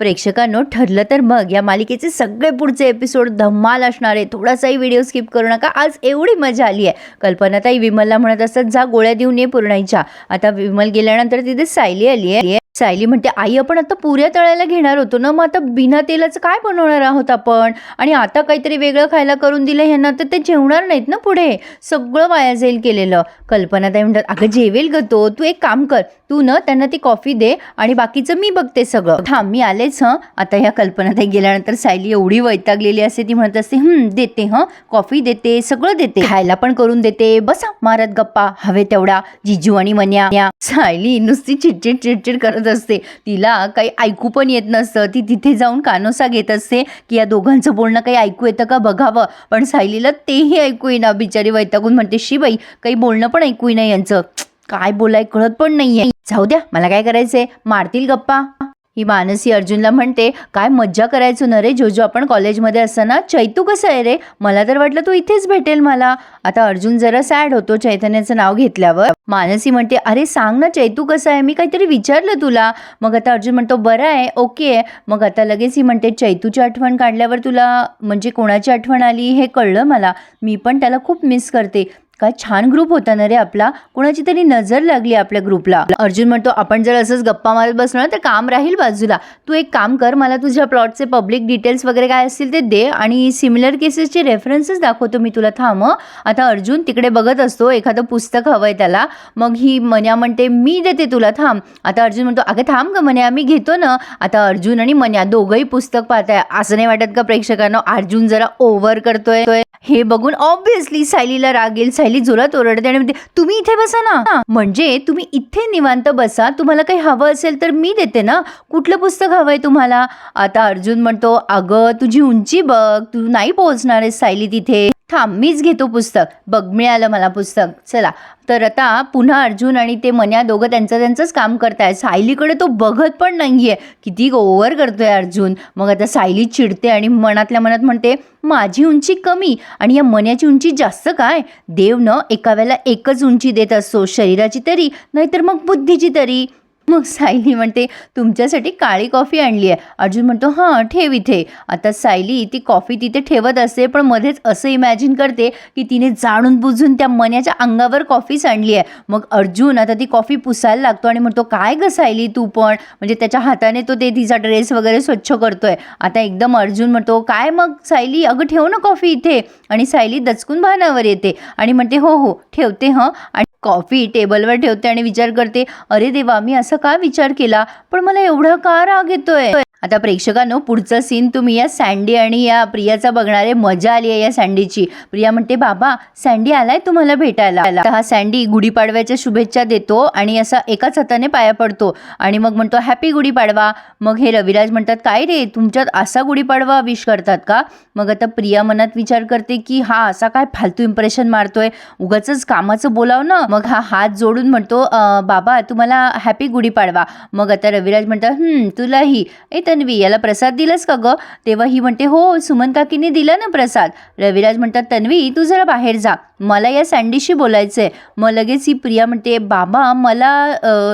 प्रेक्षकांनो ठरलं तर मग. या मालिकेचे सगळे पुढचे एपिसोड धम्माल असणार. आहे थोडासाही व्हिडिओ स्किप करू नका. आज एवढी मजा आली आहे. कल्पनाताई विमलला म्हणत असतात जा गोळ्या देऊन ये पूर्णाईच्या. आता विमल गेल्यानंतर तिथे सायली आली आहे. सायली म्हणते आई आपण आता पुऱ्या तळायला घेणार होतो ना मग आता बिना तेलाचं काय बनवणार आहोत आपण? आणि आता काहीतरी वेगळं खायला करून दिलं ह्यांना तर ते जेवणार नाहीत ना पुढे? सगळं वाया जाईल केलेलं. कल्पनाताई म्हणतात अगं जेवेल ग तो. तू एक काम कर तू ना त्यांना ती कॉफी दे आणि बाकीचं मी बघते सगळं. थांब मी आलेच हं. आता ह्या कल्पनाताई गेल्यानंतर सायली एवढी वैतागलेली असते ती म्हणत असते हं देते हं. कॉफी देते सगळं देते. खायला पण करून देते. बसा मारत गप्पा. हवे तेवढा. जिजू आणि मन्या. सायली नुसती चिडचिड चिडचिड करत असते. तिला काही ऐकू पण येत नसतं. ती तिथे जाऊन कानोसा घेत असते की या दोघांचं बोलणं काही ऐकू येतं का बघावं. पण सायलीला तेही ऐकू येईना. बिचारी वैतागून म्हणते शिबाई काही बोलणं पण ऐकू येईना यांचं. काय बोलाय? कळत पण नाहीये. जाऊ द्या. मला काय करायचंय? मारतील गप्पा? ही मानसी अर्जुनला म्हणते काय मज्जा करायचो ना रे जो जो आपण कॉलेजमध्ये असताना? चैतू कसं आहे रे? मला तर वाटलं तू इथेच भेटेल मला. आता अर्जुन जरा सॅड होतो चैतन्याचं नाव घेतल्यावर. मानसी म्हणते अरे सांग ना चैतू कसं आहे? मी काहीतरी विचारलं तुला. मग आता अर्जुन म्हणतो बरं आहे ओके आहे. मग आता लगेच ही म्हणते चैतूची आठवण काढल्यावर तुला म्हणजे कोणाची आठवण आली हे कळलं मला. मी पण त्याला खूप मिस करते. काय छान ग्रुप होता ना रे आपला. कोणाची तरी नजर लागली आपल्या ग्रुपला अर्जुन म्हणतो आपण जर असंच गप्पा मारत बसलो ना तर काम राहील बाजूला. तू एक काम कर मला तुझ्या प्लॉटचे पब्लिक डिटेल्स वगैरे काय असतील ते दे आणि सिमिलर केसेसचे रेफरन्सेस दाखवतो मी तुला. थांब आता अर्जुन तिकडे बघत असतो एखादं पुस्तक हवं आहे त्याला. मग ही मन्या म्हणते मी देते तुला थांब. आता अर्जुन म्हणतो अगं थांब ग मन्या मी घेतो ना. आता अर्जुन आणि मन्या दोघंही पुस्तक पाहताय. असं नाही वाटत का प्रेक्षकांना अर्जुन जरा ओव्हर करतोय. हे बघून ऑब्व्हियसली सायलीला रागेल सायली सायली जोरात ओरडते आणि म्हणते तुम्ही इथे बसा ना. म्हणजे तुम्ही इथे निवांत बसा तुम्हाला काही हवं असेल तर मी देते ना. कुठलं पुस्तक हवंय तुम्हाला? आता अर्जुन म्हणतो अगं तुझी उंची बघ तू नाही पोहोचणार आहेस सायली तिथे. थांब मीच घेतो पुस्तक. बघ मिळालं मला पुस्तक. चला. तर आता पुन्हा अर्जुन आणि ते मन्या दोघं त्यांचं त्यांचंच काम करताय सायलीकडे तो बघत पण नाही आहे किती ओव्हर करतोय अर्जुन. मग आता सायली चिडते आणि मनातल्या मनात म्हणते माझी उंची कमी आणि या मन्याची उंची जास्त काय? देव न एका वेळेला एकच उंची देत असतो शरीराची तरी नाहीतर मग बुद्धीची तरी. मग सायली म्हणते तुमच्यासाठी काळी कॉफी आणली आहे. अर्जुन म्हणतो हां ठेव इथे. आता सायली ती कॉफी तिथे ठेवत असते पण मध्येच असं इमॅजिन करते की तिने जाणून बुजून त्या मन्याच्या अंगावर कॉफी सांडली आहे. मग अर्जुन आता ती कॉफी पुसायला लागतो आणि म्हणतो काय ग सायली तू पण? म्हणजे त्याच्या हाताने तो ते तिचा ड्रेस वगैरे स्वच्छ करतोय. आता एकदम अर्जुन म्हणतो काय मग सायली अगं ठेव ना कॉफी इथे. आणि सायली दचकून भानावर येते आणि म्हणते हो हो ठेवते हं. आणि कॉफी टेबलवर ठेवते आणि विचार करते अरे देवा मी असं का विचार केला? पण मला एवढा का राग येतोय? आता प्रेक्षकांनो पुढचं सीन तुम्ही या सँडी आणि या प्रियाचा बघणारे मजा आली आहे या सँडीची प्रिया म्हणते बाबा सँडी आलाय तुम्हाला भेटायला. आला हा सँडी गुढीपाडव्याच्या शुभेच्छा देतो आणि असा एकाच हाताने पाया पडतो आणि मग म्हणतो हॅपी गुढीपाडवा. मग हे रविराज म्हणतात काय रे तुमच्यात असा गुढीपाडवा विश करतात का? मग आता प्रिया मनात विचार करते की हा असा काय फालतू इम्प्रेशन मारतोय? उगाच कामाचं बोलाव ना. मग हा हात जोडून म्हणतो बाबा तुम्हाला हॅपी गुढीपाडवा. मग आता रविराज म्हणतात हम्म तुलाही. ए तन्वी याला प्रसाद दिलास का ग? तेव्हा ही म्हणते हो सुमन काकीने दिला ना प्रसाद. रविराज म्हणतात तन्वी तू जरा बाहेर जा. मला या सँडीशी बोलायचं आहे मग लगेच ही प्रिया म्हणते बाबा मला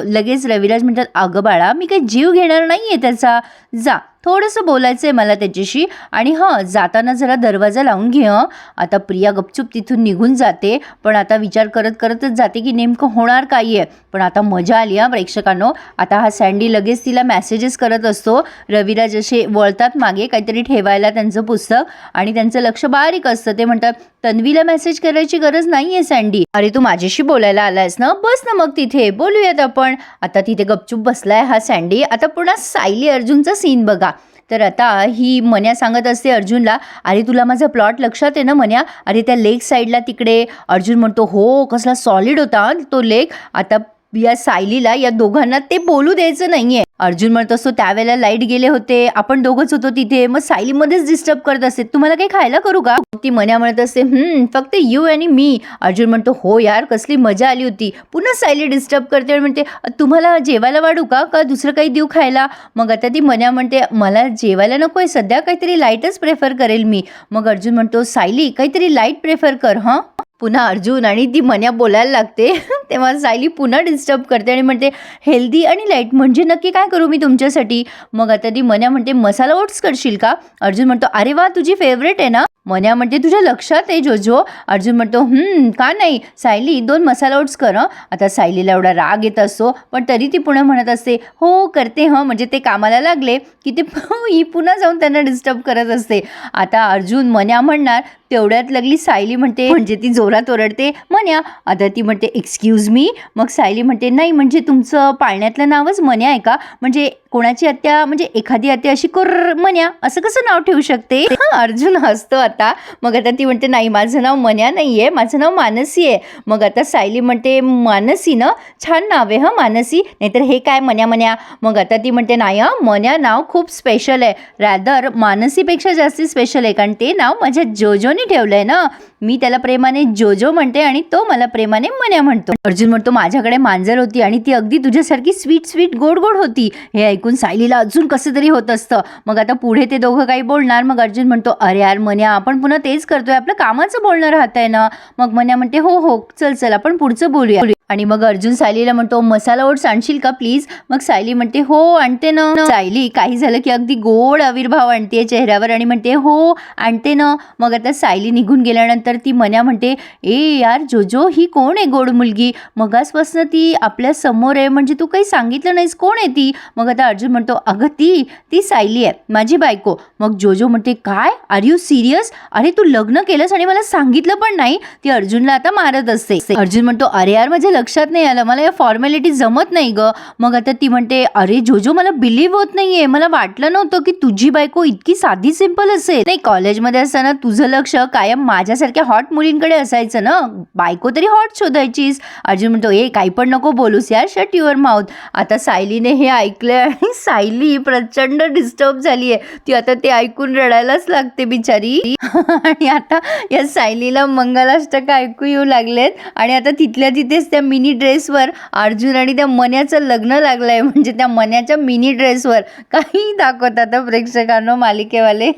लगेच रविराज म्हणतात अगं बाळा मी काही जीव घेणार नाही आहे त्याचा. जा. थोडंसं बोलायचं आहे मला त्याच्याशी. आणि हां जाताना जरा दरवाजा लावून घे हं. आता प्रिया गपचूप तिथून निघून जाते. पण आता विचार करत करतच जाते की नेमकं होणार काय आहे पण आता मजा आली हा प्रेक्षकांनो. आता हा सँडी लगेच तिला मेसेजेस करत असतो. रविराज असे वळतात मागे काहीतरी ठेवायला त्यांचं पुस्तक. आणि त्यांचं लक्ष बारीक असतं. ते म्हणतात तन्वीला मेसेज करायची गरज नाही आहे सँडी अरे तू माझ्याशी बोलायला आलायस ना? बस ना मग तिथे. बोलूयात आपण. आता तिथे गपचूप बसलाय हा सँडी आता पुन्हा सायली अर्जुनचा सीन बघा. तर आता ही मन्या सांगत असते अर्जुनला अरे तुला माझा प्लॉट लक्षात आहे ना मन्या? अरे त्या लेक साईडला तिकडे अर्जुन म्हणतो हो कसला सॉलिड होता तो लेक आता या सायलीला या दोघांना ते बोलू द्यायचं नाहीये. अर्जुन म्हणत असतो त्यावेळेला लाइट गेले होते. आपण दोघंच होतो तिथे. मग सायलीमध्येच डिस्टर्ब करत असते. तुम्हाला काही खायला करू का? ती मन्या म्हणत असते हम्म फक्त यू आणि मी अर्जुन म्हणतो हो यार कसली मजा आली होती. पुन्हा सायली डिस्टर्ब करते आणि म्हणते तुम्हाला जेवायला वाढू का? का दुसरं काही देऊ खायला? मग आता ती मन्या म्हणते मला जेवायला नको आहे सध्या काहीतरी लाईटच प्रेफर करेल मी. मग अर्जुन म्हणतो सायली काहीतरी लाइट प्रेफर कर हां? पुन्हा अर्जुन आणि ती मन्या बोलायला लागते. तेव्हा सायली पुन्हा डिस्टर्ब करते आणि म्हणते हेल्दी आणि लाइट म्हणजे नक्की काय करू मी तुमच्यासाठी? मग आता ती मन्या म्हणते मसाला ओट्स करशील का? अर्जुन म्हणतो अरे वा तुझी फेवरेट आहे ना? मन्या म्हणते तुझ्या लक्षात आहे जोजो. अर्जुन म्हणतो हम्म का नाही? सायली दोन मसाला ओट्स कर आता सायलीला एवढा राग येत असतो पण तरी ती पुन्हा म्हणत असते हो करते हं. म्हणजे ते कामाला लागले की ते ही पुन्हा जाऊन त्यांना डिस्टर्ब करत असते. आता अर्जुन मन्या म्हणणार तेवढ्यात लागली सायली म्हणते म्हणजे ती जोरात ओरडते. मन्या आता ती म्हणते एक्सक्यूज मी मग सायली म्हणते नाही म्हणजे तुमचं पाळण्यातलं नावच मन्या आहे का? म्हणजे कोणाची हत्या म्हणजे एखादी हत्या अशी कर मन्या असं कसं नाव ठेवू शकते? अर्जुन हसतो आता. मग आता ती म्हणते नाही माझं नाव मन्या नाही आहे माझं नाव मानसी आहे. मग आता सायली म्हणते मानसी ना? छान नाव आहे हं मानसी. नाहीतर हे काय मन्या मन्या? मग आता ती म्हणते नाही हं मन्या नाव खूप स्पेशल आहे. रॅदर मानसीपेक्षा जास्त स्पेशल आहे कारण ते नाव माझ्या जोजोने ठेवलं आहे ना. मी त्याला प्रेमाने जोजो म्हणते आणि तो मला प्रेमाने मन्या म्हणतो. अर्जुन म्हणतो माझ्याकडे मांजर होती आणि ती अगदी तुझ्यासारखी स्वीट स्वीट गोड गोड होती. हे ऐकून सायलीला अजून कसं तरी होत असतं. मग आता पुढे ते दोघं काही बोलणार मग अर्जुन म्हणतो अरे यार मन्या आपण पुन्हा तेच करतोय. आपलं कामाचं बोलणं राहतंय ना. मग मन्या म्हणते हो हो चल चल आपण पुढचं बोलूया. आणि मग अर्जुन सायलीला म्हणतो मसाला ओट्स आणशील का प्लीज? मग सायली म्हणते हो आणते ना. सायली काही झालं की अगदी गोड आविर्भाव आणते चेहऱ्यावर आणि म्हणते हो आणते ना. मग आता सायली निघून गेल्यानंतर ती मन्या म्हणते ए यार जोजो ही कोण आहे गोड मुलगी? मगासपासनं ती आपल्यासमोर आहे म्हणजे तू काही सांगितलं नाहीस कोण आहे ती? मग आता अर्जुन म्हणतो अगं ती ती सायली आहे माझी बायको. मग जोजो म्हणते काय? आर यू सिरियस अरे तू लग्न केलंस आणि मला सांगितलं पण नाही ती अर्जुनला आता मारत असते. अर्जुन म्हणतो अरे यार माझ्या लक्षात नाही आलं मला या फॉर्मॅलिटी जमत नाही ग. मग आता ती म्हणते अरे जोजो मला बिलीव्ह होत नाहीये मला वाटलं नव्हतं की तुझी बायको इतकी साधी सिंपल असेल. नाही कॉलेजमध्ये असताना तुझं लक्ष कायम माझ्यासारख्या हॉट मुलींकडे असायचं ना? बायको तरी हॉट शोधायचीस. अर्जुन म्हणतो ए काही पण नको बोलूस यार शट युअर माउथ आता सायलीने हे ऐकलंय. आणि सायली प्रचंड डिस्टर्ब झाली आहे ती आता ते ऐकून रडायलाच लागते बिचारी. आणि आता या सायलीला मंगलाष्टक ऐकू येऊ लागलेत. आणि आता तिथल्या तिथेच त्या मिनी ड्रेसवर अर्जुन आणि त्या मन्याचं लग्न लागलंय. म्हणजे त्या मन्याच्या मिनी ड्रेसवर. काही दाखवतात आता प्रेक्षकांना मालिकेवाले.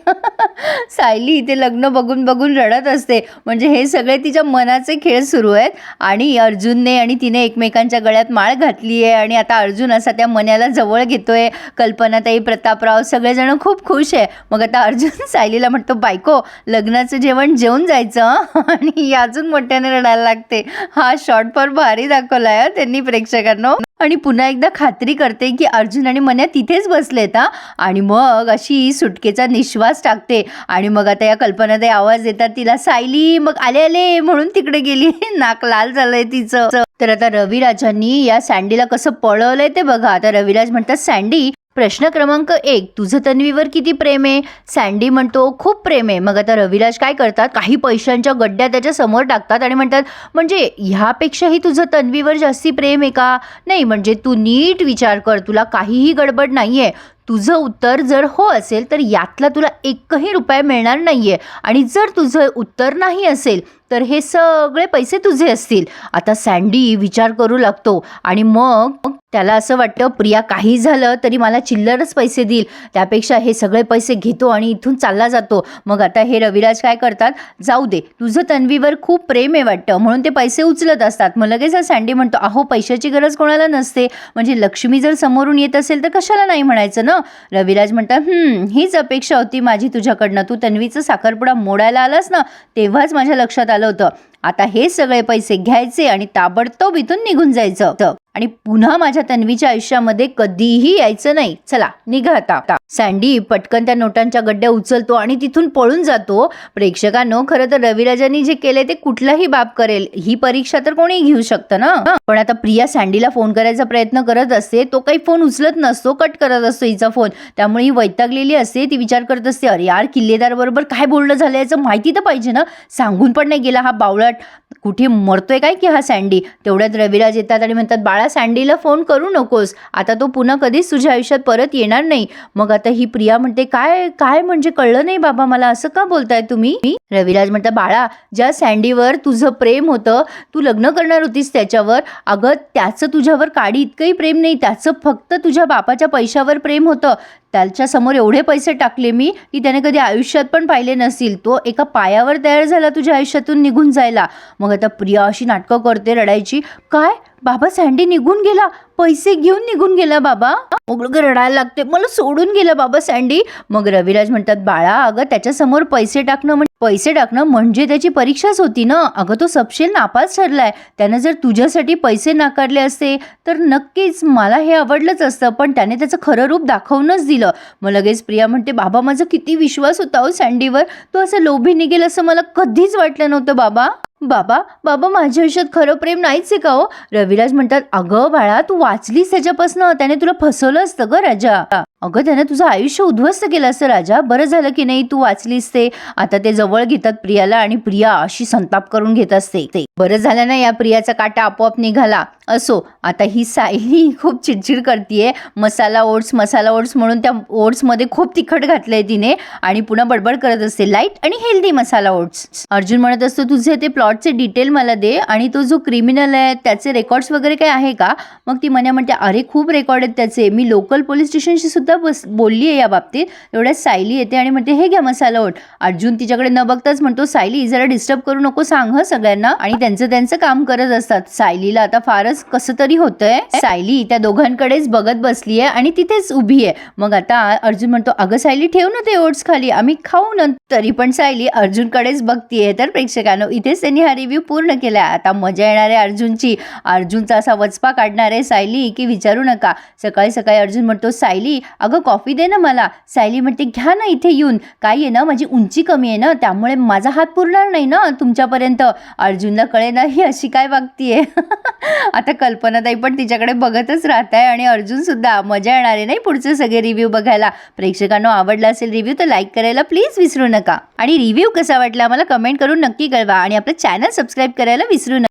सायली इथे लग्न बघून बघून रडत असते. म्हणजे हे सगळे तिच्या मनाचे खेळ सुरू आहेत. आणि अर्जुनने आणि तिने एकमेकांच्या गळ्यात माळ घातली आहे आणि आता अर्जुन असा त्या मन्याला जवळ येतोय कल्पनाताई प्रतापराव सगळेजण खूप खुश आहे. मग आता अर्जुन सायलीला म्हणतो बायको लग्नाचं जेवण जेवून जायचं आणि अजून मोठ्याने रडायला लागते. हा शॉर्ट फार भारी दाखवलाय आहे त्यांनी प्रेक्षकांना. आणि पुन्हा एकदा खात्री करते की अर्जुन आणि मन्या तिथेच बसलेत हा? आणि मग अशी सुटकेचा निश्वास टाकते. आणि मग आता या कल्पनाताई आवाज येतात तिला सायली मग आले आले म्हणून तिकडे गेली. नाक लाल झालंय तिचं. तर आता रविराजांनी या सँडीला कसं पळवलंय ते बघा. आता रविराज म्हणतात सँडी प्रश्न क्रमांक एक तुझं तन्वीवर किती प्रेम आहे? सँडी म्हणतो खूप प्रेम आहे. मग आता रविराज काय करतात? काही पैशांच्या गड्ड्या त्याच्यासमोर टाकतात आणि म्हणतात म्हणजे ह्यापेक्षाही तुझं तन्वीवर जास्ती प्रेम आहे का? नाही म्हणजे तू नीट विचार कर तुला काहीही गडबड नाही आहे तुझं उत्तर जर हो असेल तर यातला तुला एकही रुपया मिळणार नाही आहे आणि जर तुझं उत्तर नाही असेल तर हे सगळे पैसे तुझे असतील. आता सँडी विचार करू लागतो. आणि मग त्याला असं वाटतं प्रिया काही झालं तरी मला चिल्लरच पैसे देईल. त्यापेक्षा हे सगळे पैसे घेतो आणि इथून चालला जातो. मग आता हे रविराज काय करतात जाऊ दे तुझं तन्वीवर खूप प्रेम आहे वाटतं. म्हणून ते पैसे उचलत असतात. मग लगेच हा सँडी म्हणतो अहो पैशाची गरज कोणाला नसते. म्हणजे लक्ष्मी जर समोरून येत असेल तर कशाला नाही म्हणायचं ना? रविराज म्हणतात हीच अपेक्षा होती माझी तुझ्याकडनं. तू तन्वीचं साखरपुडा मोडायला आलास ना तेव्हाच माझ्या लक्षात आलं. होतं आता हे सगळे पैसे घ्यायचे आणि ताबडतोब इथून निघून जायचं. आणि पुन्हा माझ्या तन्वीच्या आयुष्यामध्ये कधीही यायचं नाही. चला निघा आता. सँडी पटकन त्या नोटांच्या गड्ड्या उचलतो आणि तिथून पळून जातो. प्रेक्षकांनो खरं तर रविराजांनी जे केले ते कुठलाही बाब करेल. ही परीक्षा तर कोणी घेऊ शकतं ना? पण आता प्रिया सँडीला फोन करायचा प्रयत्न करत असते. तो काही फोन उचलत नसतो कट करत असतो हिचा फोन. त्यामुळे ही वैतागलेली असते. ती विचार करत असते अरे यार किल्लेदार बरोबर काय बोलणं झालं याचं माहिती तर पाहिजे ना? सांगून पण नाही गेला हा उलट कुठे मरतोय काय की हा सँडी तेवढ्यात रविराज येतात आणि म्हणतात बाळा सँडीला फोन करू नकोस. आता तो पुन्हा कधीच तुझ्या आयुष्यात परत येणार नाही. मग आता ही प्रिया म्हणते काय काय म्हणजे कळलं नाही बाबा मला? असं का बोलताय तुम्ही? रविराज म्हणतात बाळा ज्या सँडीवर तुझं प्रेम होतं तू लग्न करणार होतीस त्याच्यावर. अगं त्याचं तुझ्यावर काडी इतकंही प्रेम नाही. त्याचं फक्त तुझ्या बापाच्या पैशावर प्रेम होतं. त्याच्यासमोर एवढे पैसे टाकले मी की त्याने कधी आयुष्यात पण पाहिले नसतील. तो एका पायावर तयार झाला तुझ्या आयुष्यातून निघून जायला. मग आता प्रिया अशी नाटकं करते रडायची. काय? बाबा सँडी निघून गेला? पैसे घेऊन निघून गेला बाबा? मग रडायला लागते. मला सोडून गेला बाबा सँडी. मग रविराज म्हणतात बाळा अगं त्याच्यासमोर पैसे टाकणं म्हणजे पैसे टाकणं म्हणजे त्याची परीक्षाच होती ना? अगं तो सपशेल नापास ठरलाय. त्यानं जर तुझ्यासाठी पैसे नाकारले असते तर नक्कीच मला हे आवडलंच असतं पण त्याने त्याचं खरं रूप दाखवूनच दिलं. मग लगेच प्रिया म्हणते बाबा माझा किती विश्वास होता हो सँडीवर. तो असं लोभी निघेल असं मला कधीच वाटलं नव्हतं बाबा. बाबा बाबा माझ्या आयुष्यात खरं प्रेम नाहीच आहे का हो? रविराज म्हणतात अगं बाळा तू वाचलीस त्याच्यापासनं. त्याने तुला फसवलं असतं ग राजा. अगं त्यानं तुझं आयुष्य उद्ध्वस्त केलं असं राजा. बरं झालं की नाही तू वाचलीस ते. आता ते जवळ घेतात प्रियाला आणि प्रिया अशी संताप करून घेत असते. ते बरं झालं ना या प्रियाचा काटा आपोआप निघाला. असो आता ही सायली खूप चिडचिड करतीये. मसाला ओट्स मसाला ओट्स म्हणून त्या ओट्समध्ये खूप तिखट घातलंय तिने आणि पुन्हा बडबड करत असते. लाइट आणि हेल्दी मसाला ओट्स. अर्जुन म्हणत असतो तुझे ते प्लॉटचे डिटेल मला दे आणि तो जो क्रिमिनल आहे त्याचे रेकॉर्ड्स वगैरे काय आहे का? मग ती मन्या म्हणते अरे खूप रेकॉर्ड आहेत त्याचे. मी लोकल पोलीस स्टेशनशी सुद्धा बस बोलली आहे या बाबतीत एवढ्यात सायली येते आणि म्हणते हे घ्या मसाला ओट. अर्जुन तिच्याकडे न बघताच म्हणतो सायली जरा डिस्टर्ब करू नको सांग हं सगळ्यांना. आणि त्यांचं त्यांचं काम करत असतात. सायलीला आता फारच कसं तरी होतंय. सायली त्या दोघांकडेच बघत बसली आहे आणि तिथेच उभी आहे. मग आता अर्जुन म्हणतो अगं सायली ठेव ना ते ओट्स खाली. आम्ही खाऊ ना. तरी पण सायली अर्जुनकडेच बघतीये. तर प्रेक्षकांनो इथेच त्यांनी हा रिव्ह्यू पूर्ण केला आता मजा येणार आहे अर्जुनची. अर्जुनचा असा वचपा काढणार आहे सायली की विचारू नका. सकाळी सकाळी अर्जुन म्हणतो सायली अगं कॉफी दे ना मला. सायली म्हणते घ्या ना इथे येऊन. काय आहे ना माझी उंची कमी आहे ना त्यामुळे माझा हात पुरणार नाही ना तुमच्यापर्यंत. अर्जुनला कळे ना ही अशी काय वागतीये. आता कल्पनाताई पण तिच्याकडे बघतच राहत आहे आणि अर्जुनसुद्धा मजा येणार आहे नाही पुढचे सगळे रिव्ह्यू बघायला. प्रेक्षकांना आवडला असेल रिव्ह्यू तर लाईक करायला प्लीज विसरू नका. आणि रिव्ह्यू कसा वाटला मला कमेंट करून नक्की कळवा. आणि आपलं चॅनल सबस्क्राईब करायला विसरू नका.